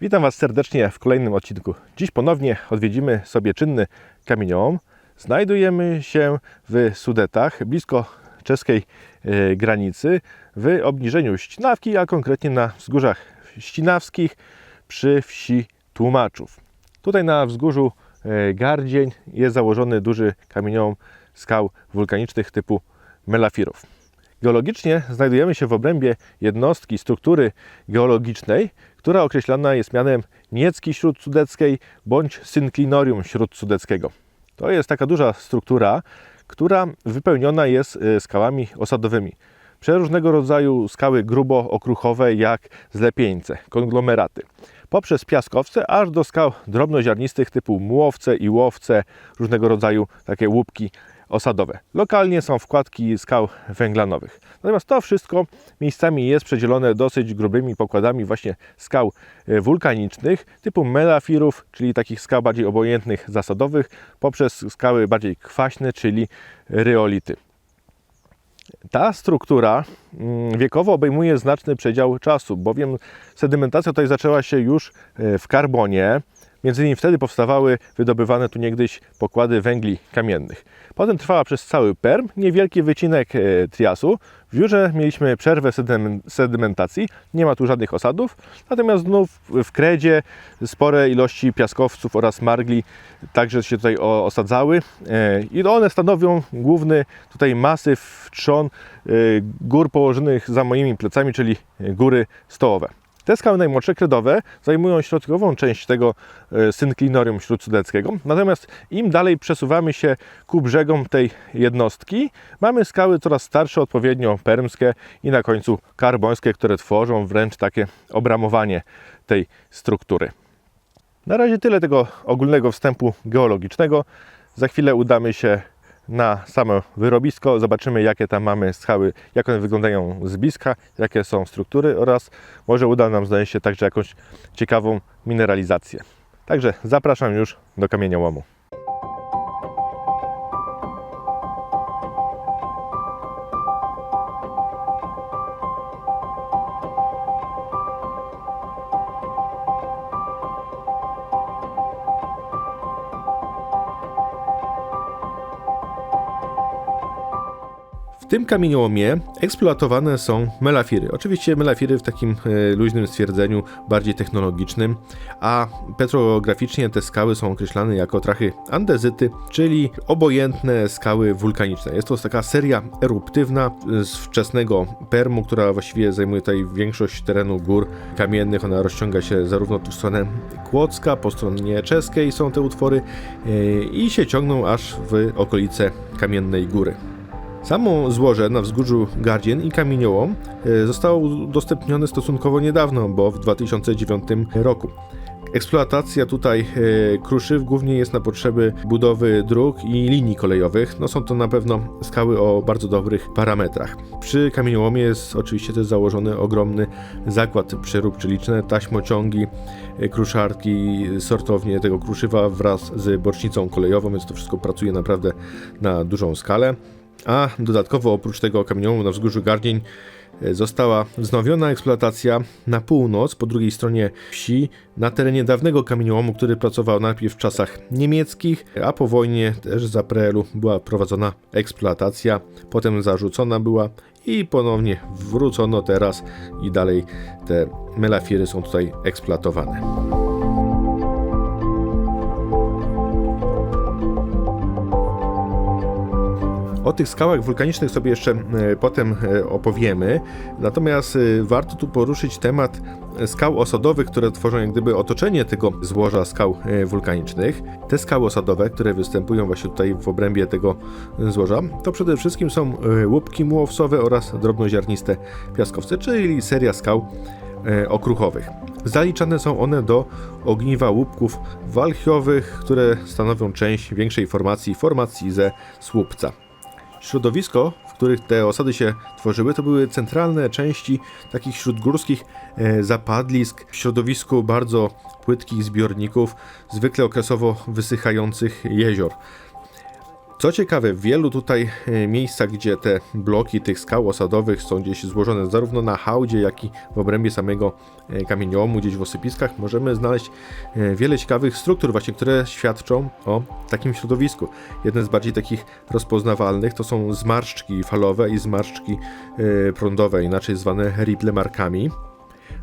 Witam Was serdecznie w kolejnym odcinku. Dziś ponownie odwiedzimy sobie czynny kamieniołom. Znajdujemy się w Sudetach, blisko czeskiej e, granicy, w obniżeniu Ścinawki, a konkretnie na wzgórzach ścinawskich przy wsi Tłumaczów. Tutaj na wzgórzu Gardzień jest założony duży kamieniołom skał wulkanicznych typu melafirów. Geologicznie znajdujemy się w obrębie jednostki struktury geologicznej, która określana jest mianem Niecki Śródsudeckiej bądź Synklinorium Śródsudeckiego. To jest taka duża struktura, która wypełniona jest e, skałami osadowymi. Przeróżnego rodzaju skały grubo-okruchowe jak zlepieńce, konglomeraty. Poprzez piaskowce aż do skał drobnoziarnistych typu mułowce i łowce, różnego rodzaju takie łupki osadowe. Lokalnie są wkładki skał węglanowych. Natomiast to wszystko miejscami jest przedzielone dosyć grubymi pokładami właśnie skał e, wulkanicznych typu melafirów, czyli takich skał bardziej obojętnych, zasadowych, poprzez skały bardziej kwaśne, czyli ryolity. Ta struktura mm, wiekowo obejmuje znaczny przedział czasu, bowiem sedymentacja tutaj zaczęła się już e, w karbonie. Między innymi wtedy powstawały wydobywane tu niegdyś pokłady węgli kamiennych. Potem trwała przez cały Perm niewielki wycinek e, Triasu. W Jurze mieliśmy przerwę sedymentacji, nie ma tu żadnych osadów, natomiast znów w Kredzie spore ilości piaskowców oraz margli także się tutaj osadzały E, i one stanowią główny tutaj masyw trzon e, gór położonych za moimi plecami, czyli góry stołowe. Te skały najmłodsze, kredowe, zajmują środkową część tego e, synklinorium śródsudeckiego. Natomiast im dalej przesuwamy się ku brzegom tej jednostki, mamy skały coraz starsze, odpowiednio permskie i na końcu karbońskie, które tworzą wręcz takie obramowanie tej struktury. Na razie tyle tego ogólnego wstępu geologicznego. Za chwilę udamy się na samo wyrobisko, zobaczymy jakie tam mamy skały, jak one wyglądają z bliska, jakie są struktury oraz może uda nam znaleźć się także jakąś ciekawą mineralizację. Także zapraszam już do kamieniołomu. W tym kamieniołomie eksploatowane są melafiry. Oczywiście melafiry w takim e, luźnym stwierdzeniu, bardziej technologicznym, a petrograficznie te skały są określane jako trachy andezyty, czyli obojętne skały wulkaniczne. Jest to taka seria eruptywna z wczesnego Permu, która właściwie zajmuje tutaj większość terenu gór kamiennych. Ona rozciąga się zarówno w stronę Kłodzka, po stronie czeskiej są te utwory e, i się ciągną aż w okolice Kamiennej Góry. Samo złoże na wzgórzu Gardzien i Kamieniołom e, zostało udostępnione stosunkowo niedawno, bo w 2009 roku. Eksploatacja tutaj e, kruszyw głównie jest na potrzeby budowy dróg i linii kolejowych. No są to na pewno skały o bardzo dobrych parametrach. Przy kamieniołomie jest oczywiście też założony ogromny zakład przeróbczy, liczne taśmociągi, e, kruszarki, sortownie tego kruszywa wraz z bocznicą kolejową, więc to wszystko pracuje naprawdę na dużą skalę. A dodatkowo oprócz tego kamieniołomu na wzgórzu Gardzień e, została wznowiona eksploatacja na północ, po drugiej stronie wsi, na terenie dawnego kamieniołomu, który pracował najpierw w czasach niemieckich, a po wojnie też za PRL-u była prowadzona eksploatacja, potem zarzucona była i ponownie wrócono teraz i dalej te melafiry są tutaj eksploatowane. O tych skałach wulkanicznych sobie jeszcze e, potem e, opowiemy. Natomiast e, warto tu poruszyć temat skał osadowych, które tworzą jak gdyby otoczenie tego złoża skał wulkanicznych. Te skały osadowe, które występują właśnie tutaj w obrębie tego złoża, to przede wszystkim są łupki mułowcowe oraz drobnoziarniste piaskowce, czyli seria skał okruchowych. Zaliczane są one do ogniwa łupków walchiowych, które stanowią część większej formacji, formacji ze słupca. Środowisko, w których te osady się tworzyły, to były centralne części takich śródgórskich e, zapadlisk w środowisku bardzo płytkich zbiorników, zwykle okresowo wysychających jezior. Co ciekawe, w wielu tutaj e, miejscach, gdzie te bloki tych skał osadowych są gdzieś złożone zarówno na hałdzie, jak i w obrębie samego e, kamieniołomu, gdzieś w osypiskach, możemy znaleźć e, wiele ciekawych struktur właśnie, które świadczą o takim środowisku. Jeden z bardziej takich rozpoznawalnych to są zmarszczki falowe i zmarszczki prądowe, inaczej zwane ripple markami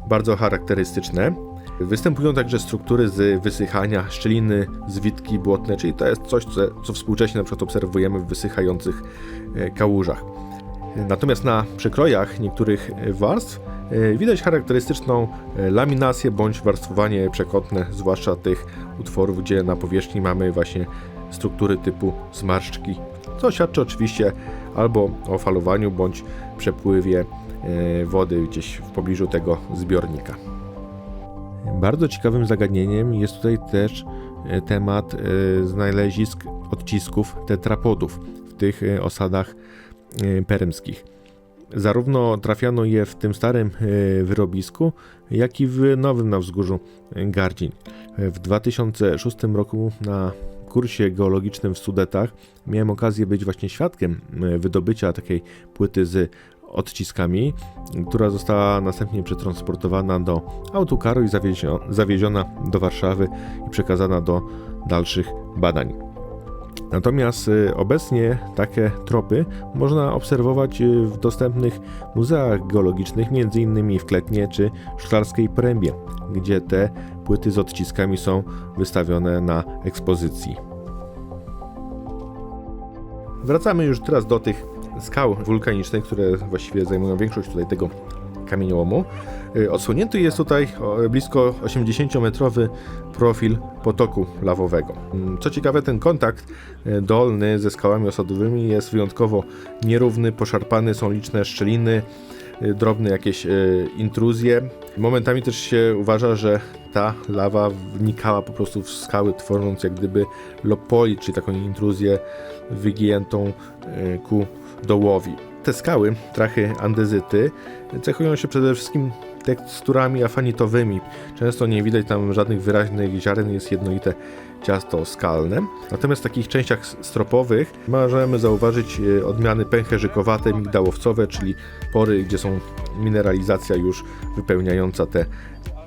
bardzo charakterystyczne. Występują także struktury z wysychania, szczeliny, zwitki błotne, czyli to jest coś, co, co współcześnie na przykład obserwujemy w wysychających e, kałużach. Natomiast na przekrojach niektórych warstw e, widać charakterystyczną e, laminację bądź warstwowanie przekątne, zwłaszcza tych utworów, gdzie na powierzchni mamy właśnie struktury typu zmarszczki, co świadczy oczywiście albo o falowaniu bądź przepływie wody gdzieś w pobliżu tego zbiornika. Bardzo ciekawym zagadnieniem jest tutaj też e, temat e, znalezisk odcisków tetrapodów w tych e, osadach perymskich. Zarówno trafiano je w tym starym wyrobisku, jak i w nowym na wzgórzu Gardzin. W 2006 roku na kursie geologicznym w Sudetach miałem okazję być właśnie świadkiem wydobycia takiej płyty z odciskami, która została następnie przetransportowana do autokaru i zawieziona do Warszawy i przekazana do dalszych badań. Natomiast y, obecnie takie tropy można obserwować y, w dostępnych muzeach geologicznych, m.in. w Kletnie czy Szklarskiej Prębie, gdzie te płyty z odciskami są wystawione na ekspozycji. Wracamy już teraz do tych skał wulkanicznych, które właściwie zajmują większość tutaj tego kamieniołomu. Y, odsłonięty jest tutaj blisko 80-metrowy profil potoku lawowego. Mm, co ciekawe, ten kontakt y, dolny ze skałami osadowymi jest wyjątkowo nierówny, poszarpany, są liczne szczeliny, y, drobne jakieś intruzje. Momentami też się uważa, że ta lawa wnikała po prostu w skały, tworząc jak gdyby lopoid, czyli taką intruzję wygiętą ku dołowi. Te skały, trachy andezyty, cechują się przede wszystkim teksturami afanitowymi. Często nie widać tam żadnych wyraźnych ziaren, jest jednolite ciasto skalne. Natomiast w takich częściach stropowych możemy zauważyć e, odmiany pęcherzykowate, migdałowcowe, czyli pory, gdzie są mineralizacja już wypełniająca te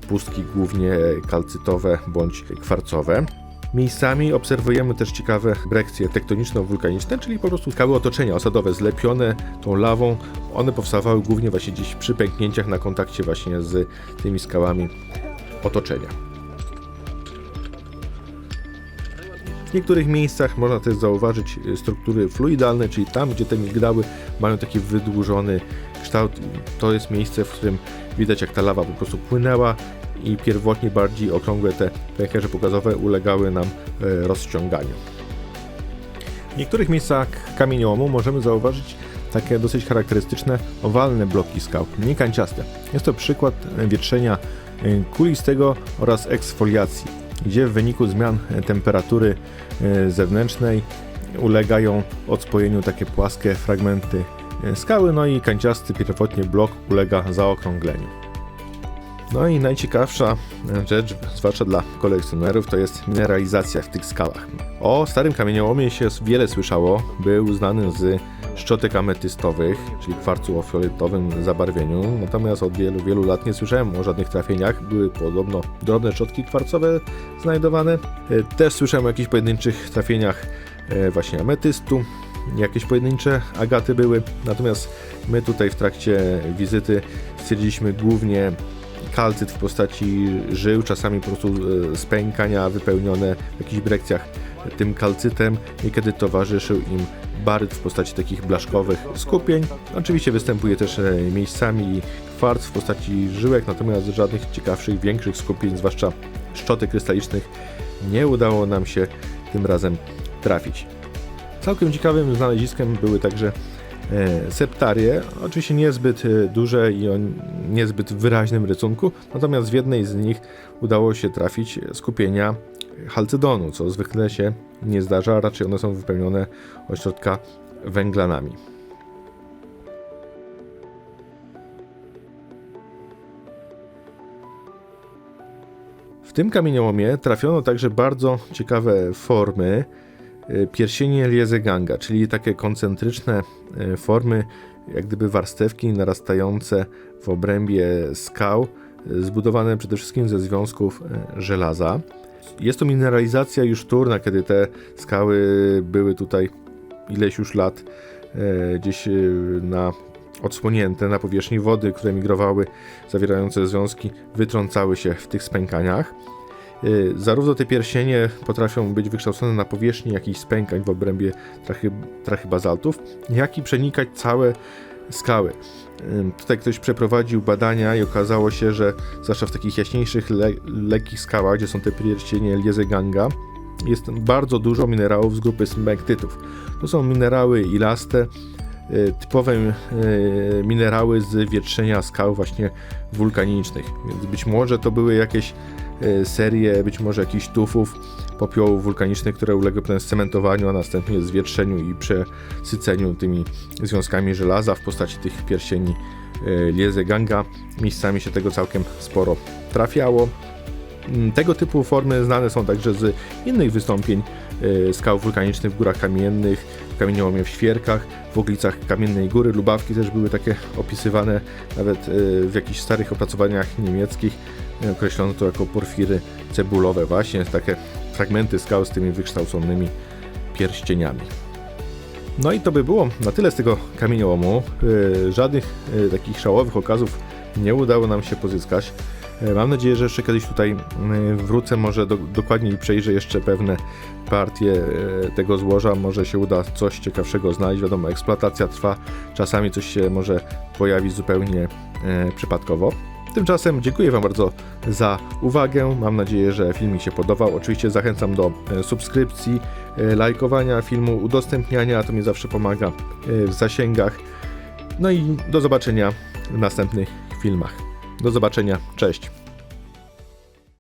pustki głównie kalcytowe bądź kwarcowe. Miejscami obserwujemy też ciekawe brekcje tektoniczno-wulkaniczne, czyli po prostu skały otoczenia osadowe zlepione tą lawą. One powstawały głównie właśnie gdzieś przy pęknięciach na kontakcie właśnie z tymi skałami otoczenia. W niektórych miejscach można też zauważyć struktury fluidalne, czyli tam, gdzie te migdały mają taki wydłużony kształt. To jest miejsce, w którym widać, jak ta lawa po prostu płynęła i pierwotnie bardziej okrągłe te pęcherze pokazowe ulegały nam e, rozciąganiu. W niektórych miejscach kamieniołomu możemy zauważyć takie dosyć charakterystyczne owalne bloki skał, nie kanciaste. Jest to przykład wietrzenia e, kulistego oraz eksfoliacji, gdzie w wyniku zmian temperatury e, zewnętrznej ulegają odspojeniu takie płaskie fragmenty skały, no i kanciasty pierwotnie blok ulega zaokrągleniu. No i najciekawsza rzecz, zwłaszcza dla kolekcjonerów, to jest mineralizacja w tych skałach. O starym kamieniołomie się wiele słyszało. Był znany z szczotek ametystowych, czyli kwarcu o fioletowym zabarwieniu. Natomiast od wielu, wielu lat nie słyszałem o żadnych trafieniach. Były podobno drobne szczotki kwarcowe znajdowane. E, też słyszałem o jakichś pojedynczych trafieniach e, właśnie ametystu. Jakieś pojedyncze agaty były. Natomiast my tutaj w trakcie wizyty stwierdziliśmy głównie kalcyt w postaci żył, czasami po prostu e, spękania wypełnione w jakichś brekcjach tym kalcytem, niekiedy towarzyszył im baryt w postaci takich blaszkowych skupień. Oczywiście występuje też e, miejscami kwarc w postaci żyłek, natomiast żadnych ciekawszych, większych skupień, zwłaszcza szczotek krystalicznych, nie udało nam się tym razem trafić. Całkiem ciekawym znaleziskiem były także E, septarie, oczywiście niezbyt e, duże i o niezbyt wyraźnym rysunku, natomiast w jednej z nich udało się trafić skupienia halcydonu, co zwykle się nie zdarza, raczej one są wypełnione ośrodka węglanami. W tym kamieniołomie trafiono także bardzo ciekawe formy, pierścienie Liezeganga, czyli takie koncentryczne e, formy, jak gdyby warstewki narastające w obrębie skał, e, zbudowane przede wszystkim ze związków e, żelaza. Jest to mineralizacja już wtórna, kiedy te skały były tutaj ileś już lat e, gdzieś e, na odsłonięte na powierzchni wody, które migrowały, zawierające związki, wytrącały się w tych spękaniach. Y, Zarówno te pierścienie potrafią być wykształcone na powierzchni jakichś spękań w obrębie trachy, trachy bazaltów, jak i przenikać całe skały. Tutaj ktoś przeprowadził badania i okazało się, że zwłaszcza w takich jaśniejszych, le, lekkich skałach, gdzie są te pierścienie Liezeganga, jest bardzo dużo minerałów z grupy smektytów. To są minerały ilaste, y, typowe y, minerały z wietrzenia skał właśnie wulkanicznych. Więc być może to były jakieś y, serie, być może jakichś tufów, popiołów wulkanicznych, które uległy potem scementowaniu, a następnie zwietrzeniu i przesyceniu tymi związkami żelaza w postaci tych pierścieni y, Liezeganga. Miejscami się tego całkiem sporo trafiało. Mm, Tego typu formy znane są także z innych wystąpień y, skał wulkanicznych w górach kamiennych, w kamieniołomie w Świerkach, w oklicach Kamiennej Góry. Lubawki też były takie opisywane, nawet w jakichś starych opracowaniach niemieckich określono to jako porfiry cebulowe, właśnie takie fragmenty skał z tymi wykształconymi pierścieniami. No i to by było na tyle z tego kamieniołomu. Y, Żadnych y, takich szałowych okazów nie udało nam się pozyskać. E, Mam nadzieję, że jeszcze kiedyś tutaj wrócę, może do, dokładniej przejrzę jeszcze pewne partie e, tego złoża, może się uda coś ciekawszego znaleźć. Wiadomo, eksploatacja trwa, czasami coś się może pojawić zupełnie e, przypadkowo. Tymczasem dziękuję Wam bardzo za uwagę. Mam nadzieję, że film mi się podobał. Oczywiście zachęcam do e, subskrypcji, e, lajkowania filmu, udostępniania, to mi zawsze pomaga e, w zasięgach. No i do zobaczenia w następnych filmach. Do zobaczenia, cześć.